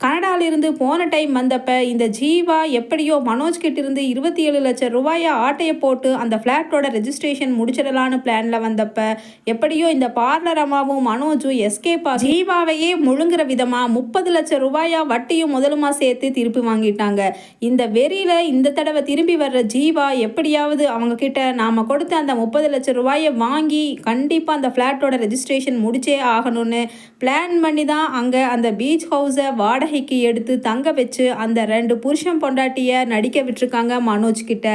கனடாலிருந்து போன டைம் வந்தப்ப இந்த ஜீவா எப்படியோ மனோஜ் கிட்ட இருந்து இருபத்தி ஏழு லட்சம் ரூபாயை ஆட்டையை போட்டு அந்த ஃப்ளாட்டோட ரெஜிஸ்ட்ரேஷன் முடிச்சிடலான்னு பிளான்ல வந்தப்ப எப்படியோ இந்த பார்லர் அம்மாவும் மனோஜும் எஸ்கேப் ஜீவாவையே முழுங்குற விதமா முப்பது லட்சம் ரூபாயா வட்டியும் முதலுமா சேர்த்து திருப்பி வாங்கிட்டாங்க. இந்த வெறியில இந்த தடவை திரும்பி வர்ற ஜீவா எப்படியாவது அவங்க கிட்ட நாம கொடுத்த அந்த முப்பது லட்சம் ரூபாயை வாங்கி கண்டிப்பா அந்த ஃப்ளாட்டோட ரெஜிஸ்ட்ரேஷன் முடிச்சே ஆகணும்னு பிளான் பண்ணி தான் அங்கே அந்த பீச் ஹவுஸை வாடகைக்கு எடுத்து தங்க வச்சு அந்த ரெண்டு புருஷன் பொண்டாட்டிய நடிக்க விட்டுருக்காங்க மனோஜ் கிட்ட.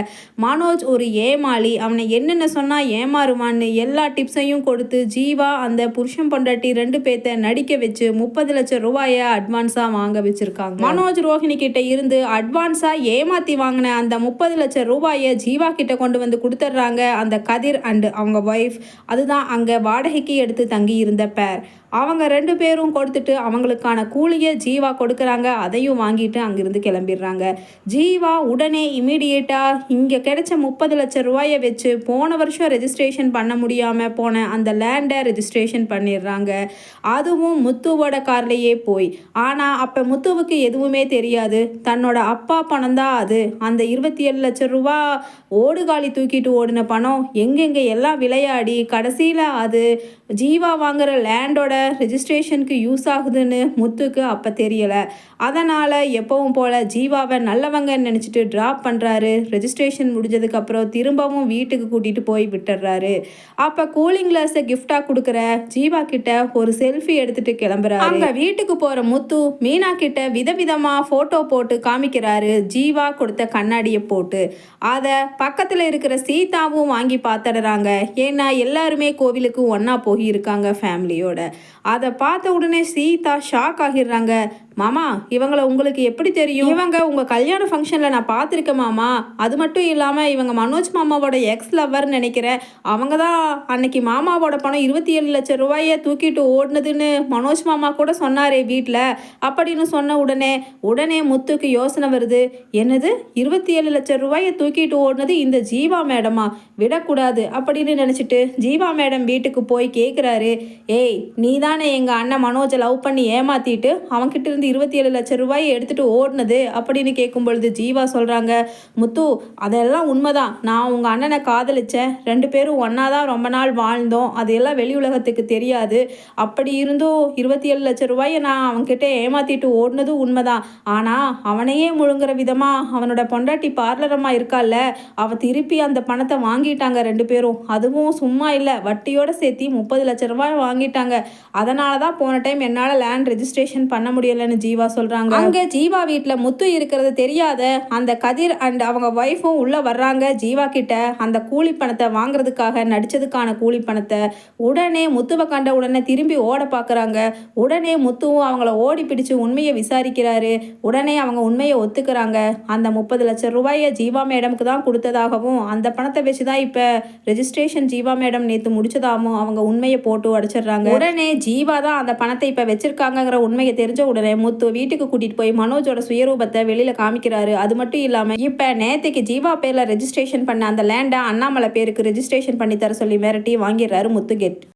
மனோஜ் ஒரு ஏமாளி. அவனை என்னென்ன சொன்னால் ஏமாறுவான்னு எல்லா டிப்ஸையும் கொடுத்து ஜீவா அந்த புருஷன் பொண்டாட்டி ரெண்டு பேர்த்த நடிக்க வச்சு முப்பது லட்சம் ரூபாயை அட்வான்ஸாக வாங்க வச்சிருக்காங்க. மனோஜ் ரோஹிணி கிட்ட இருந்து அட்வான்ஸாக ஏமாற்றி வாங்கின அந்த முப்பது லட்சம் ரூபாயை ஜீவா கிட்ட கொண்டு வந்து கொடுத்துட்றாங்க அந்த கதிர் அண்டு அவங்க ஒய்ஃப் அதுதான் அங்கே வாடகைக்கு எடுத்து தங்கி இருந்த பேர் அவங்க ரெண்டு பேரும் கொடுத்துட்டு அவங்களுக்கான கூலியை ஜீவா கொடுக்குறாங்க. அதையும் வாங்கிட்டு அங்கிருந்து கிளம்பிடுறாங்க. ஜீவா உடனே இமீடியேட்டாக இங்கே கிடைச்ச முப்பது லட்சம் ரூபாயை வச்சு போன வருஷம் ரெஜிஸ்ட்ரேஷன் பண்ண முடியாமல் போன அந்த லேண்டை ரெஜிஸ்ட்ரேஷன் பண்ணிடுறாங்க. அதுவும் முத்துவோட கார்லேயே போய். ஆனால் அப்போ முத்துவுக்கு எதுவுமே தெரியாது. தன்னோட அப்பா பணம் தான் அது. அந்த இருபத்தி ஏழு லட்சம் ரூபா ஓடுகாலி தூக்கிட்டு ஓடின பணம் எங்கெங்கே எல்லாம் விளையாடி கடைசியில் அது ஜீவா வாங்குற லேண்டோட ரெஜிஸ்ட்ரேஷனுக்கு யூஸ் ஆகுதுன்னு முத்துக்கு அப்போ தெரியலை. அதனால் எப்பவும் போல் ஜீவாவை நல்லவங்க நினச்சிட்டு ட்ராப் பண்ணுறாரு ரெஜிஸ்ட்ரேஷன் முடிஞ்சதுக்கப்புறம் திரும்பவும் வீட்டுக்கு கூட்டிகிட்டு போய் விட்டுறாரு. அப்போ கூலிங் கிளாஸை கிஃப்டாக கொடுக்குற ஜீவா கிட்ட ஒரு செல்ஃபி எடுத்துட்டு கிளம்புறாரு. அங்கே வீட்டுக்கு போகிற முத்து மீனா கிட்ட விதவிதமாக ஃபோட்டோ போட்டு காமிக்கிறாரு. ஜீவா கொடுத்த கண்ணாடியை போட்டு. அதை பக்கத்தில் இருக்கிற சீதாவும் வாங்கி பார்த்துடுறாங்க ஏன்னா எல்லாருமே கோவிலுக்கு ஒன்றா போய் இருக்காங்க ஃபேமிலியோட அதை பார்த்த உடனே சீதா ஷாக் ஆகிடுறாங்க. மாமா இவங்களை உங்களுக்கு எப்படி தெரியும்? இவங்க உங்கள் கல்யாண ஃபங்க்ஷனில் நான் பார்த்துருக்கேன் மாமா. அது மட்டும் இல்லாமல் இவங்க மனோஜ் மாமாவோட எக்ஸ் லவர்னு நினைக்கிறேன் அவங்க தான் அன்னைக்கு மாமாவோட பணம் இருபத்தி ஏழு லட்சம் ரூபாயை தூக்கிட்டு ஓடுனதுன்னு மனோஜ் மாமா கூட சொன்னாரே வீட்டில் அப்படின்னு சொன்ன உடனே உடனே முத்துக்கு யோசனை வருது. என்னது? இருபத்தி ஏழு லட்சம் ரூபாயை தூக்கிட்டு ஓடுனது இந்த ஜீவா மேடமா? விடக்கூடாது அப்படின்னு நினச்சிட்டு ஜீவா மேடம் வீட்டுக்கு போய் கேட்குறாரு ஏய் நீ தானே எங்கள் அண்ணன் மனோஜை லவ் பண்ணி ஏமாற்றிட்டு அவன்கிட்ட இருந்து இருபத்தி ஏழு லட்சம் ரூபாய் எடுத்துகிட்டு ஓடினது அப்படின்னு கேட்கும் பொழுது ஜீவா சொல்கிறாங்க முத்து அதெல்லாம் உண்மைதான். நான் உங்கள் அண்ணனை காதலிச்சேன். ரெண்டு பேரும் ஒன்றா தான் ரொம்ப நாள் வாழ்ந்தோம். அது எல்லாம் வெளி உலகத்துக்கு தெரியாது. அப்படி இருந்தும் இருபத்தி ஏழு லட்சம் ரூபாயை நான் அவன்கிட்ட ஏமாற்றிட்டு ஓடினதும் உண்மைதான். ஆனால் அவனையே முழுங்குற விதமாக அவனோட பொண்டாட்டி பார்லரமாக இருக்கால அவன் திருப்பி அந்த பணத்தை வாங்கிட்டாங்க ரெண்டு பேரும். அதுவும் சும்மா இல்லை வட்டியோடு சேர்த்து முப்பது லட்ச ரூபாய் வாங்கிட்டாங்க. அதனால தான் போன டைம் என்னால் லேண்ட் ரெஜிஸ்ட்ரேஷன் பண்ண முடியலன்னு ஜீவா சொல்கிறாங்க அங்க ஜீவா வீட்டில் முத்து இருக்கிறது தெரியாத அந்த கதிர் அண்ட் அவங்க ஒய்ஃபும் உள்ளே வர்றாங்க. ஜீவா கிட்ட அந்த கூலி பணத்தை வாங்குறதுக்காக நடிச்சதுக்கான கூலி பணத்தை உடனே முத்துவை கண்ட உடனே திரும்பி ஓட பார்க்குறாங்க உடனே முத்துவும் அவங்கள ஓடி பிடிச்சு உண்மையை விசாரிக்கிறாரு. உடனே அவங்க உண்மையை ஒத்துக்கிறாங்க. அந்த முப்பது லட்சம் ரூபாயை ஜீவா மேடமுக்கு தான் கொடுத்ததாகவும் அந்த பணத்தை வச்சு தான் இப்போ ரெஜிஸ்ட்ரேஷன் ஜீவா மேடம் நேற்று முடிச்சதாகவும் அவங்க உண்மையை போட்டு உடச்சிடுறாங்க உடனே ஜீவா தான் அந்த பணத்தை இப்போ வச்சிருக்காங்கிற உண்மையை தெரிஞ்ச உடனே முத்து வீட்டுக்கு கூட்டிட்டு போய் மனோஜோட சுயரூபத்தை வெளியில காமிக்கிறாரு. அது மட்டும் இல்லாம இப்ப நேத்தைக்கு ஜீவா பேர்ல ரெஜிஸ்ட்ரேஷன் பண்ண அந்த லேண்டை அண்ணாமலை பேருக்கு ரெஜிஸ்ட்ரேஷன் பண்ணி தர சொல்லி மிரட்டி வாங்கிடுறாரு முத்து கெட்